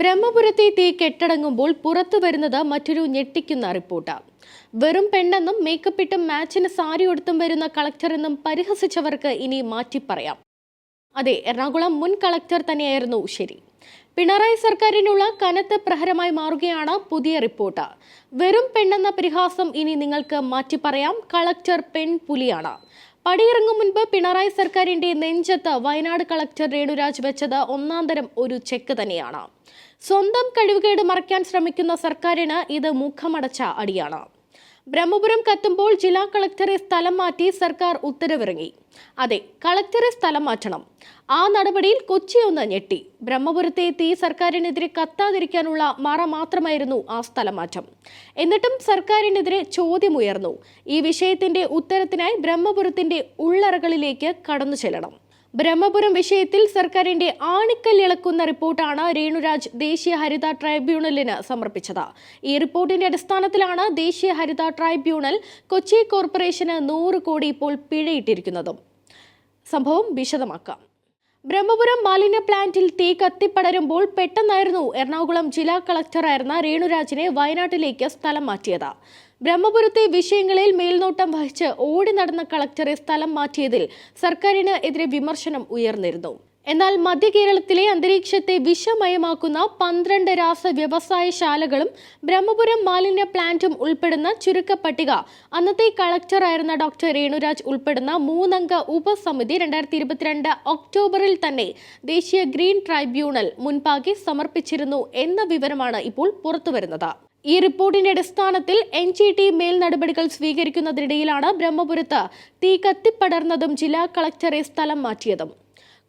ബ്രഹ്മപുരത്തെ തീ കെട്ടടങ്ങുമ്പോൾ പുറത്തു വരുന്നത് മറ്റൊരു ഞെട്ടിക്കുന്ന റിപ്പോർട്ട്. വെറും പെണ്ണെന്നും മേക്കപ്പ് ഇട്ടും മാച്ചിന് സാരി ഉടുത്തും വരുന്ന കളക്ടറെന്നും പരിഹസിച്ചവർക്ക് ഇനി മാറ്റി പറയാം. അതെ എറണാകുളം മുൻ കളക്ടർ തന്നെയായിരുന്നു ശരി പിണറായി സർക്കാരിനുള്ള കനത്ത പ്രഹരമായി മാറുകയാണ് പുതിയ റിപ്പോർട്ട്. വെറും പെണ്ണെന്ന പരിഹാസം ഇനി നിങ്ങൾക്ക് മാറ്റി പറയാം. കളക്ടർ പെൺപുലിയാണ്. പടിയിറങ്ങും മുൻപ് പിണറായി സർക്കാരിന്റെ നെഞ്ചത്ത് വയനാട് കളക്ടർ രേണുരാജ് വെച്ചത് ഒന്നാം തരം ഒരു ചെക്ക് തന്നെയാണ്. സ്വന്തം കഴിവുകേട് മറയ്ക്കാൻ ശ്രമിക്കുന്ന സർക്കാരിന് ഇത് മുഖമടച്ച അടിയാണ്. ബ്രഹ്മപുരം കത്തുമ്പോൾ ജില്ലാ കളക്ടറെ സ്ഥലം മാറ്റി സർക്കാർ ഉത്തരവിറങ്ങി. അതെ കളക്ടറെ സ്ഥലം മാറ്റണം. ആ നടപടിയിൽ കൊച്ചി ഒന്ന് ഞെട്ടി. ബ്രഹ്മപുരത്തെ എത്തി സർക്കാരിനെതിരെ കത്താതിരിക്കാനുള്ള മറ മാത്രമായിരുന്നു ആ സ്ഥലം മാറ്റം. എന്നിട്ടും സർക്കാരിനെതിരെ ചോദ്യമുയർന്നു. ഈ വിഷയത്തിന്റെ ഉത്തരത്തിനായി ബ്രഹ്മപുരത്തിന്റെ ഉള്ളറകളിലേക്ക് കടന്നു ചെല്ലണം. ബ്രഹ്മപുരം വിഷയത്തിൽ സർക്കാരിന്റെ ആണിക്കല്ലിളക്കുന്ന റിപ്പോർട്ടാണ് രേണുരാജ് ദേശീയ ഹരിത ട്രൈബ്യൂണലിന് സമർപ്പിച്ചത്. ഈ റിപ്പോർട്ടിന്റെ അടിസ്ഥാനത്തിലാണ് ദേശീയ ഹരിത ട്രൈബ്യൂണൽ കൊച്ചി കോർപ്പറേഷന് നൂറ് കോടി ഇപ്പോൾ പിഴയിട്ടിരിക്കുന്നതും. സംഭവം വിശദമാക്കാം. ബ്രഹ്മപുരം മാലിന്യ പ്ലാന്റിൽ തീ കത്തിപ്പടരുമ്പോൾ പെട്ടെന്നായിരുന്നു എറണാകുളം ജില്ലാ കളക്ടറായിരുന്ന രേണുരാജിനെ വയനാട്ടിലേക്ക് സ്ഥലം മാറ്റിയത്. ബ്രഹ്മപുരത്തെ വിഷയങ്ങളിൽ മേൽനോട്ടം വഹിച്ച് ഓടി നടന്ന കളക്ടറെ സ്ഥലം മാറ്റിയതിൽ സർക്കാരിന് എതിരെ വിമർശനം ഉയർന്നിരുന്നു. എന്നാൽ മധ്യ കേരളത്തിലെ അന്തരീക്ഷത്തെ വിഷമയമാക്കുന്ന പന്ത്രണ്ട് രാസ വ്യവസായ ശാലകളും ബ്രഹ്മപുരം മാലിന്യ പ്ലാന്റും ഉൾപ്പെടുന്ന ചുരുക്കപ്പട്ടിക അന്നത്തെ കളക്ടറായിരുന്ന ഡോക്ടർ രേണുരാജ് ഉൾപ്പെടുന്ന മൂന്നംഗ ഉപസമിതി രണ്ടായിരത്തി ഇരുപത്തിരണ്ട് ഒക്ടോബറിൽ തന്നെ ദേശീയ ഗ്രീൻ ട്രൈബ്യൂണൽ മുൻപാകെ സമർപ്പിച്ചിരുന്നു എന്ന വിവരമാണ് ഇപ്പോൾ പുറത്തുവരുന്നത്. ഈ റിപ്പോർട്ടിന്റെ അടിസ്ഥാനത്തിൽ എൻ ജി ടി മേൽ നടപടികൾ സ്വീകരിക്കുന്നതിനിടയിലാണ് ബ്രഹ്മപുരത്ത് തീ കത്തിപ്പടർന്നതും ജില്ലാ കളക്ടറെ സ്ഥലം മാറ്റിയതും.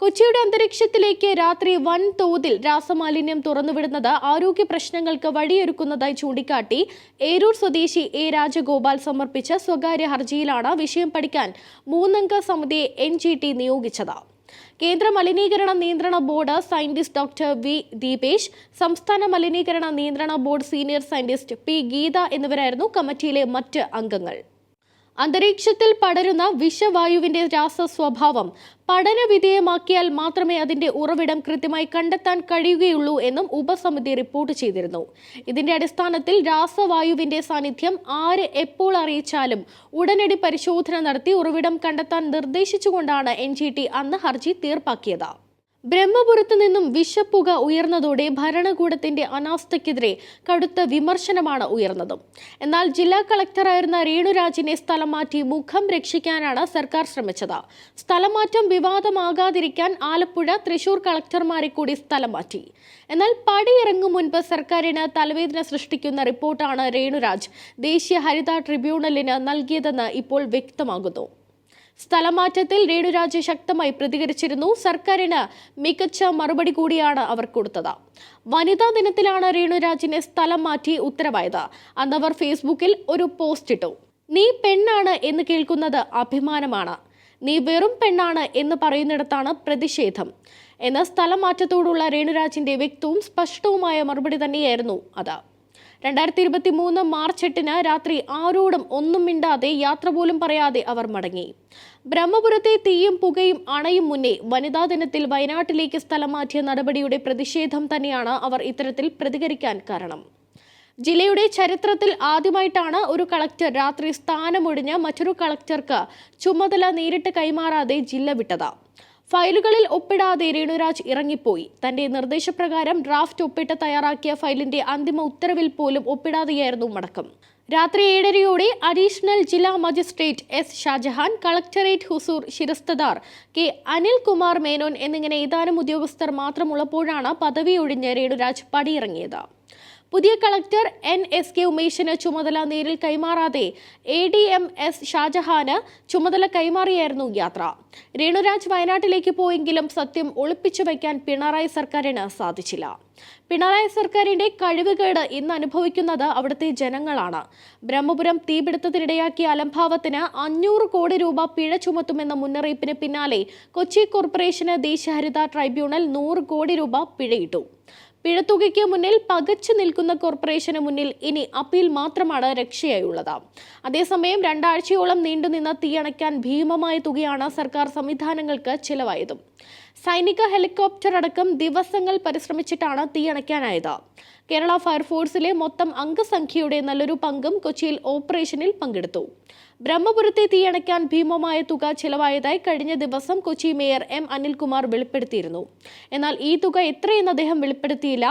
കൊച്ചിയുടെ അന്തരീക്ഷത്തിലേക്ക് രാത്രി വൻ തോതിൽ രാസമാലിന്യം തുറന്നുവിടുന്നത് ആരോഗ്യ പ്രശ്നങ്ങൾക്ക് വഴിയൊരുക്കുന്നതായി ചൂണ്ടിക്കാട്ടി ഏരൂർ സ്വദേശി എ രാജഗോപാൽ സമർപ്പിച്ച സ്വകാര്യ ഹർജിയിലാണ് വിഷയം പഠിക്കാൻ മൂന്നംഗ സമിതിയെ എൻ നിയോഗിച്ചത്. കേന്ദ്ര മലിനീകരണ നിയന്ത്രണ board scientist doctor V Deepesh സംസ്ഥാന മലിനീകരണ നിയന്ത്രണ board senior scientist P Geetha എന്നിവരായിരുന്നു കമ്മിറ്റിയിലെ മറ്റ് അംഗങ്ങൾ. അന്തരീക്ഷത്തിൽ പടരുന്ന വിഷവായുവിന്റെ രാസ സ്വഭാവം പഠനവിധേയമാക്കിയാൽ മാത്രമേ അതിന്റെ ഉറവിടം കൃത്യമായി കണ്ടെത്താൻ കഴിയുകയുള്ളൂ എന്നും ഉപസമിതി റിപ്പോർട്ട് ചെയ്തിരുന്നു. ഇതിന്റെ അടിസ്ഥാനത്തിൽ രാസവായുവിന്റെ സാന്നിധ്യം ആര് എപ്പോൾ അറിയിച്ചാലും ഉടനടി പരിശോധന നടത്തി ഉറവിടം കണ്ടെത്താൻ നിർദ്ദേശിച്ചുകൊണ്ടാണ് എൻ അന്ന് ഹർജി തീർപ്പാക്കിയത്. ബ്രഹ്മപുരത്ത് നിന്നും വിഷപ്പുക ഉയർന്നതോടെ ഭരണകൂടത്തിന്റെ അനാസ്ഥയ്ക്കെതിരെ കടുത്ത വിമർശനമാണ് ഉയർന്നതും. എന്നാൽ ജില്ലാ കളക്ടറായിരുന്ന രേണുരാജിനെ സ്ഥലം മാറ്റി മുഖം രക്ഷിക്കാനാണ് സർക്കാർ ശ്രമിച്ചത്. സ്ഥലം മാറ്റം വിവാദമാകാതിരിക്കാൻ ആലപ്പുഴ തൃശൂർ കളക്ടർമാരെ കൂടി സ്ഥലം മാറ്റി. എന്നാൽ പടിയിറങ്ങും മുൻപ് സർക്കാരിന് തലവേദന സൃഷ്ടിക്കുന്ന റിപ്പോർട്ടാണ് രേണുരാജ്. ദേശീയ ഹരിത ട്രിബ്യൂണലിന് നൽകിയതെന്ന് ഇപ്പോൾ വ്യക്തമാകുന്നു. സ്ഥലമാറ്റത്തിൽ രേണുരാജ് ശക്തമായി പ്രതികരിച്ചിരുന്നു. സർക്കാരിന് മികച്ച മറുപടി കൂടിയാണ് അവർ കൊടുത്തത്. വനിതാ ദിനത്തിലാണ് രേണുരാജിനെ സ്ഥലം മാറ്റി ഉത്തരവായത്. അന്ന് അവർ ഫേസ്ബുക്കിൽ ഒരു പോസ്റ്റ് ഇട്ടു. നീ പെണ്ണാണ് എന്ന് കേൾക്കുന്നത് അഭിമാനമാണ്. നീ വെറും പെണ്ണാണ് എന്ന് പറയുന്നിടത്താണ് പ്രതിഷേധം. എന്ന സ്ഥലം മാറ്റത്തോടുള്ള രേണുരാജിന്റെ വ്യക്തവും സ്പഷ്ടവുമായ മറുപടി തന്നെയായിരുന്നു അത്. രണ്ടായിരത്തി ഇരുപത്തി മൂന്ന് മാർച്ച് എട്ടിന് രാത്രി ആരോടും ഒന്നും മിണ്ടാതെ യാത്ര പോലും പറയാതെ അവർ മടങ്ങി. ബ്രഹ്മപുരത്തെ തീയും പുകയും അണയും മുന്നേ വനിതാ ദിനത്തിൽ വയനാട്ടിലേക്ക് സ്ഥലം മാറ്റിയ നടപടിയുടെ പ്രതിഷേധം തന്നെയാണ് അവർ ഇത്തരത്തിൽ പ്രതികരിക്കാൻ കാരണം. ജില്ലയുടെ ചരിത്രത്തിൽ ആദ്യമായിട്ടാണ് ഒരു കളക്ടർ രാത്രി സ്ഥാനമൊഴിഞ്ഞ് മറ്റൊരു കളക്ടർക്ക് ചുമതല നേരിട്ട് കൈമാറാതെ ജില്ല വിട്ടത്. ഫയലുകളിൽ ഒപ്പിടാതെ രേണുരാജ് ഇറങ്ങിപ്പോയി. തന്റെ നിർദ്ദേശപ്രകാരം ഡ്രാഫ്റ്റ് ഒപ്പിട്ട് തയ്യാറാക്കിയ ഫയലിന്റെ അന്തിമ ഉത്തരവിൽ പോലും ഒപ്പിടാതെയായിരുന്നു മടക്കം. രാത്രി ഏഴരയോടെ അഡീഷണൽ ജില്ലാ മജിസ്ട്രേറ്റ് എസ് ഷാജഹാൻ കളക്ടറേറ്റ് ഹുസൂർ ശിരസ്തദാർ കെ അനിൽകുമാർ മേനോൻ എന്നിങ്ങനെ ഏതാനും ഉദ്യോഗസ്ഥർ മാത്രമുള്ളപ്പോഴാണ് പദവി ഒഴിഞ്ഞ് രേണുരാജ് പടിയിറങ്ങിയത്. പുതിയ കളക്ടർ എൻ എസ് കെ ഉമേഷിന് ചുമതല നേരിൽ കൈമാറാതെ എ ഡി എം എസ് ഷാജഹാന് ചുമതല കൈമാറിയായിരുന്നു യാത്ര. രേണുരാജ് വയനാട്ടിലേക്ക് പോയെങ്കിലും സത്യം ഒളിപ്പിച്ചു വയ്ക്കാൻ പിണറായി സർക്കാരിന് സാധിച്ചില്ല. പിണറായി സർക്കാരിന്റെ കഴിവുകേട് ഇന്ന് അനുഭവിക്കുന്നത് അവിടുത്തെ ജനങ്ങളാണ്. ബ്രഹ്മപുരം തീപിടുത്തത്തിനിടയാക്കിയ അലംഭാവത്തിന് അഞ്ഞൂറ് കോടി രൂപ പിഴ ചുമത്തുമെന്ന മുന്നറിയിപ്പിന് പിന്നാലെ കൊച്ചി കോർപ്പറേഷന് ദേശീയ ഹരിത ട്രൈബ്യൂണൽ നൂറ് കോടി രൂപ പിഴയിട്ടു. പിഴത്തുകയ്ക്ക് മുന്നിൽ പകച്ചു നിൽക്കുന്ന കോർപ്പറേഷന് മുന്നിൽ ഇനി അപ്പീൽ മാത്രമാണ് രക്ഷയായുള്ളത്. അതേസമയം രണ്ടാഴ്ചയോളം നീണ്ടുനിന്ന തീയണയ്ക്കാൻ ഭീമമായ തുകയാണ് സർക്കാർ സംവിധാനങ്ങൾക്ക് ചിലവായതും. സൈനിക ഹെലികോപ്റ്റർ അടക്കം ദിവസങ്ങൾ പരിശ്രമിച്ചിട്ടാണ് തീയണയ്ക്കാനായത് കേരള ഫയർഫോഴ്സിലെ മൊത്തം അംഗസംഖ്യയുടെ നല്ലൊരു പങ്കും കൊച്ചിയിൽ ഓപ്പറേഷനിൽ പങ്കെടുത്തു. ബ്രഹ്മപുരത്തെ തീയണയ്ക്കാൻ ഭീമമായ തുക ചിലവായതായി കഴിഞ്ഞ ദിവസം കൊച്ചി മേയർ എം അനിൽകുമാർ വെളിപ്പെടുത്തിയിരുന്നു. എന്നാൽ ഈ തുക എത്രയെന്ന് അദ്ദേഹം വെളിപ്പെടുത്തിയില്ല.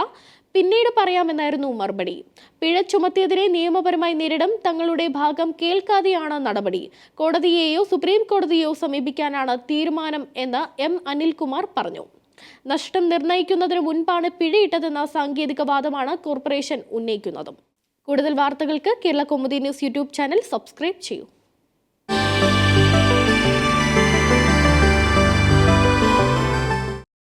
പിന്നീട് പറയാമെന്നായിരുന്നു മറുപടി. പിഴ ചുമത്തിയതിനെ നിയമപരമായി നേരിടും തങ്ങളുടെ ഭാഗം കേൾക്കാതെയാണ് നടപടി. കോടതിയെയോ സുപ്രീം കോടതിയെയോ സമീപിക്കാനാണ് തീരുമാനം എന്ന് എം. അനിൽകുമാർ പറഞ്ഞു. നഷ്ടം നിർണയിക്കുന്നതിന് മുൻപാണ് പിഴയിട്ടതെന്ന സാങ്കേതിക വാദമാണ് കോർപ്പറേഷൻ ഉന്നയിക്കുന്നതും. കൂടുതൽ വാർത്തകൾക്ക് Kerala Kaumudi news YouTube channel subscribe ചെയ്യൂ.